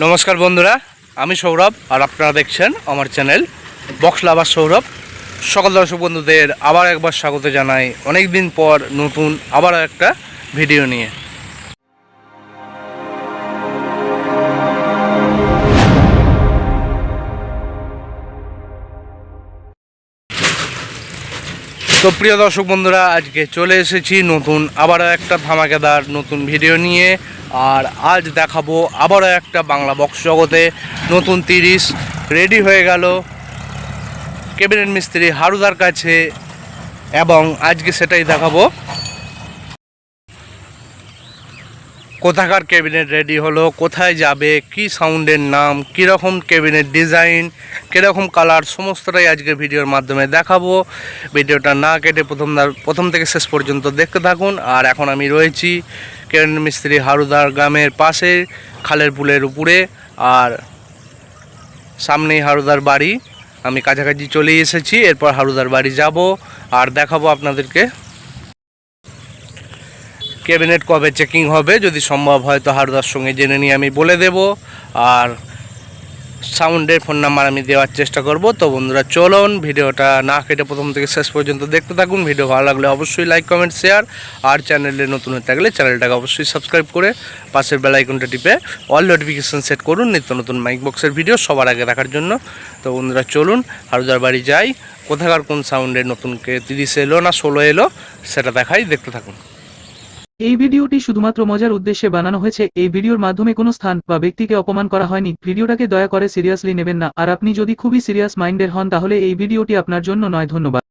নমস্কার বন্ধুরা, আমি সৌরভ আর আপনারা দেখছেন আমার চ্যানেল বক্স লাভার সৌরভ। সকল দর্শক বন্ধুদের আবার একবার স্বাগত জানাই অনেক দিন পর নতুন আবার একটা ভিডিও নিয়ে। তো প্রিয় দর্শক বন্ধুরা, আজকে চলে এসেছি নতুন আবারও একটা ধামাকেদার নতুন ভিডিও নিয়ে। আর আজ দেখাবো আবারও একটা বাংলা বক্স জগতে। নতুন তিরিশ রেডি হয়ে গেল। ক্যাবিনেট মিস্ত্রি হারুদার কাছে এবং আজকে সেটাই দেখাবো। কোথাকার ক্যাবিনেট রেডি হলো, কোথায় যাবে, কি সাউন্ডের নাম, কীরকম ক্যাবিনেট ডিজাইন কীরকম কালার সমস্তটাই আজকে ভিডিওর মাধ্যমে দেখাবো। ভিডিওটা না কেটে প্রথম প্রথম থেকে শেষ পর্যন্ত দেখতে থাকুন। আর এখন আমি রয়েছি ক্যাবিনেট মিস্ত্রি হারুদার গ্রামের পাশে খালের পুলের উপরে আর সামনেই হারুদার বাড়ি। আমি কাছাকাছি চলে এসেছি, এরপর হারুদার বাড়ি যাব আর দেখাবো আপনাদেরকে। ক্যাবিনেট কবে চেকিং হবে যদি সম্ভব হয় তো হারুদার সঙ্গে জেনে নিয়ে আমি বলে দেব। আর সাউন্ডের ফোন নাম্বার আমি দেওয়ার চেষ্টা করব। তো বন্ধুরা, চলুন ভিডিওটা না কেটে প্রথম থেকে শেষ পর্যন্ত দেখতে থাকুন। ভিডিও ভালো লাগলে অবশ্যই লাইক কমেন্ট শেয়ার আর চ্যানেলে নতুন হয়ে থাকলে চ্যানেলটাকে অবশ্যই সাবস্ক্রাইব করে পাশের বেল আইকনটা টিপে অল নোটিফিকেশান সেট করুন। নিত্য নতুন মাইক বক্সের ভিডিও সবার আগে দেখার জন্য। তো বন্ধুরা, চলুন হারুদার বাড়ি যাই। কোথাকার কোন সাউন্ডের নতুন কে তিরিশ এলো না ষোলো এলো সেটা দেখাই। দেখতে থাকুন। এই ভিডিওটি শুধুমাত্র মজার উদ্দেশ্যে বানানো হয়েছে। এই ভিডিওর মাধ্যমে কোনো স্থান বা ব্যক্তিকে অপমান করা হয়নি। ভিডিওটাকে দয়া করে সিরিয়াসলি নেবেন না। আর আপনি যদি খুবই সিরিয়াস মাইন্ডের হন, তাহলে এই ভিডিওটি আপনার জন্য নয়। ধন্যবাদ।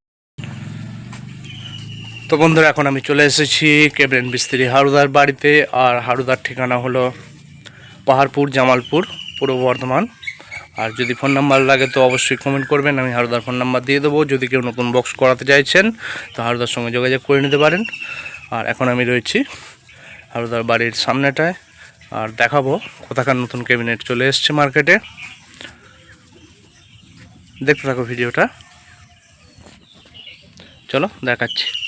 তো বন্ধুরা, এখন আমি চলে এসেছি কেবরেন মিস্ত্রি হারুদার বাড়িতে। আর হারুদার ঠিকানা হলো পাহাড়পুর, জামালপুর, পূর্ব বর্ধমান। আর যদি ফোন নাম্বার লাগে, তো অবশ্যই কমেন্ট করবেন। আমি হারুদার ফোন নাম্বার দিয়ে দেবো। যদি কেউ নতুন বক্স করাতে চাইছেন, তো হারুদার সঙ্গে যোগাযোগ করে নিতে পারেন। আর এখন আমি রয়েছি হারুদার বাড়ির সামনেটায়। আর দেখাবো কোথাকার নতুন ক্যাবিনেট চলে এসছে মার্কেটে। দেখতে থাকো ভিডিওটা। চলো দেখাচ্ছি।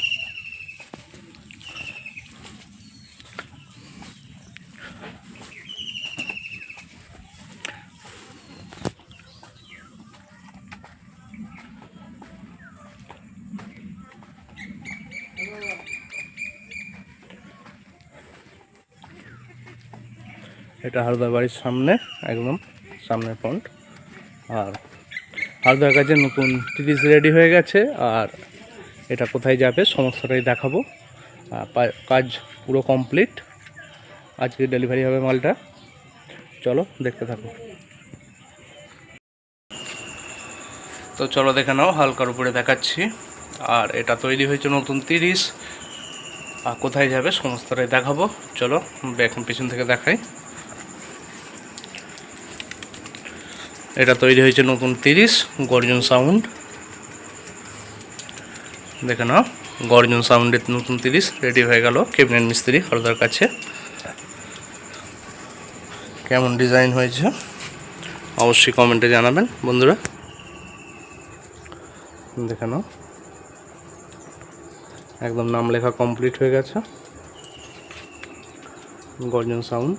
এটা হারদার বাড়ির সামনে, একদম সামনের ফ্রন্ট আর হারদার কাছে নতুন তিরিশ রেডি হয়ে গেছে, আর এটা কোথায় যাবে সমস্তটাই দেখাবো। কাজ পুরো কমপ্লিট আজকে ডেলিভারি হবে মালটা। চলো, দেখতে থাকো। তো চলো দেখে নাও, হালকার উপরে দেখাচ্ছি। আর এটা তৈরি হয়েছে নতুন তিরিশ। আর কোথায় যাবে সমস্তটাই দেখাবো। চলো এখন পিছন থেকে দেখাই। এটা তৈরি হয়েছে নতুন তিরিশ গর্জন সাউন্ড। দেখে নাও, গর্জন সাউন্ডের নতুন তিরিশ রেডি হয়ে গেল কেবিনেট মিস্ত্রি হরদার কাছে। কেমন ডিজাইন হয়েছে? অবশ্যই কমেন্টে জানাবেন, বন্ধুরা। দেখে নাও, একদম নাম লেখা কমপ্লিট হয়ে গেছে। গর্জন সাউন্ড।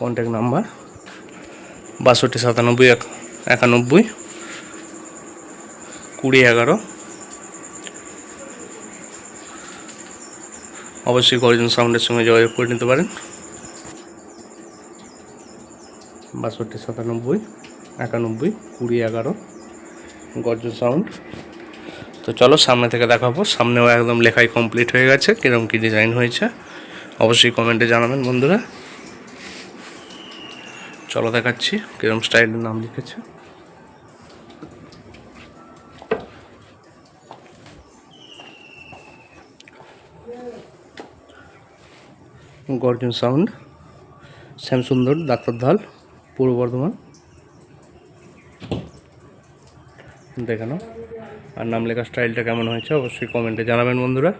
কন্ট্যাক্ট নাম্বার বাষট্টি, সাতানব্বই, এক একানব্বই, কুড়ি, এগারো। অবশ্যই গর্জন সাউন্ডের সঙ্গে যোগাযোগ করে নিতে পারেন। বাষট্টি, সাতানব্বই, একানব্বই, কুড়ি, এগারো। গর্জন সাউন্ড। তো চলো সামনে থেকে দেখাবো। সামনেও একদম লেখাই কমপ্লিট হয়ে গেছে কীরকম কী ডিজাইন হয়েছে। অবশ্যই কমেন্টে জানাবেন বন্ধুরা। চলো দেখাচ্ছি কীরকম স্টাইলের নাম লিখেছে। গর্জন সাউন্ড, শ্যামসুন্দর ডাক্তারধাল পূর্ব বর্ধমান। দেখানো আর নাম লেখা স্টাইলটা কেমন হয়েছে, অবশ্যই কমেন্টে জানাবেন বন্ধুরা।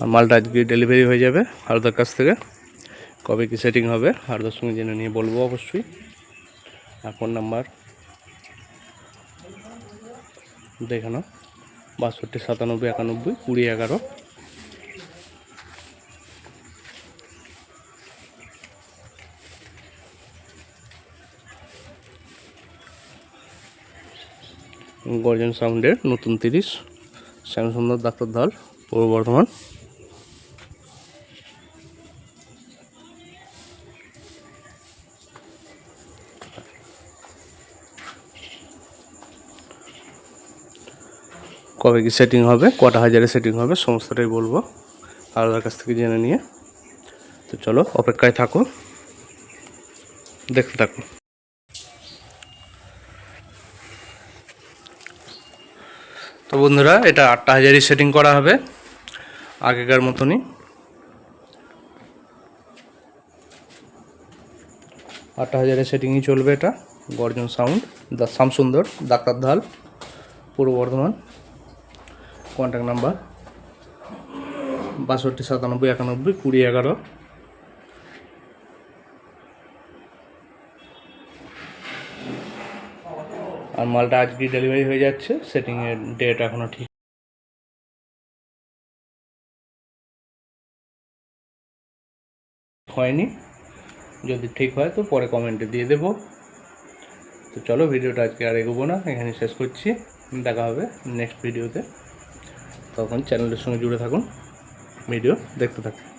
আর মালটা আজকে ডেলিভারি হয়ে যাবে হারদার কাছ থেকে। কবে কি সেটিং হবে, হারদার সঙ্গে জেনে নিয়ে বলব অবশ্যই। ফোন নাম্বার দেখে নাও। বাষট্টি, সাতানব্বই, একানব্বই, কুড়ি, এগারো। গর্জন সাউন্ডের নতুন তিরিশ, শ্যামসুন্দর, ডাক্তার দল পূর্ব বর্ধমান। কবে কি সেটিং হবে, কটা হাজারে সেটিং হবে, সমস্তটাই বলব আলাদার কাছ থেকে জেনে নিয়ে। তো চলো, অপেক্ষায় থাকো। দেখতে থাকো। তো বন্ধুরা, এটা আটটা হাজারই সেটিং করা হবে। আগেকার মতনই। আটটা হাজারের সেটিংই চলবে এটা, গর্জন সাউন্ড দা শ্যামসুন্দর ডাক্তার ধাল, পূর্ব বর্ধমান কন্ট্যাক্ট নাম্বার বাষট্টি, সাতানব্বই, একানব্বই, কুড়ি, এগারো। আর মালটা আজকে ডেলিভারি হয়ে যাচ্ছে সেটিংয়ের ডেট এখনও ঠিক হয়নি। যদি ঠিক হয় তো পরে কমেন্টে দিয়ে দেবো। তো চলো ভিডিওটা আজকে আর এগোবো না এখানে শেষ করছি। দেখা হবে নেক্সট ভিডিওতে তখন চ্যানেলের সঙ্গে জুড়ে থাকুন ভিডিও দেখতে থাকুন।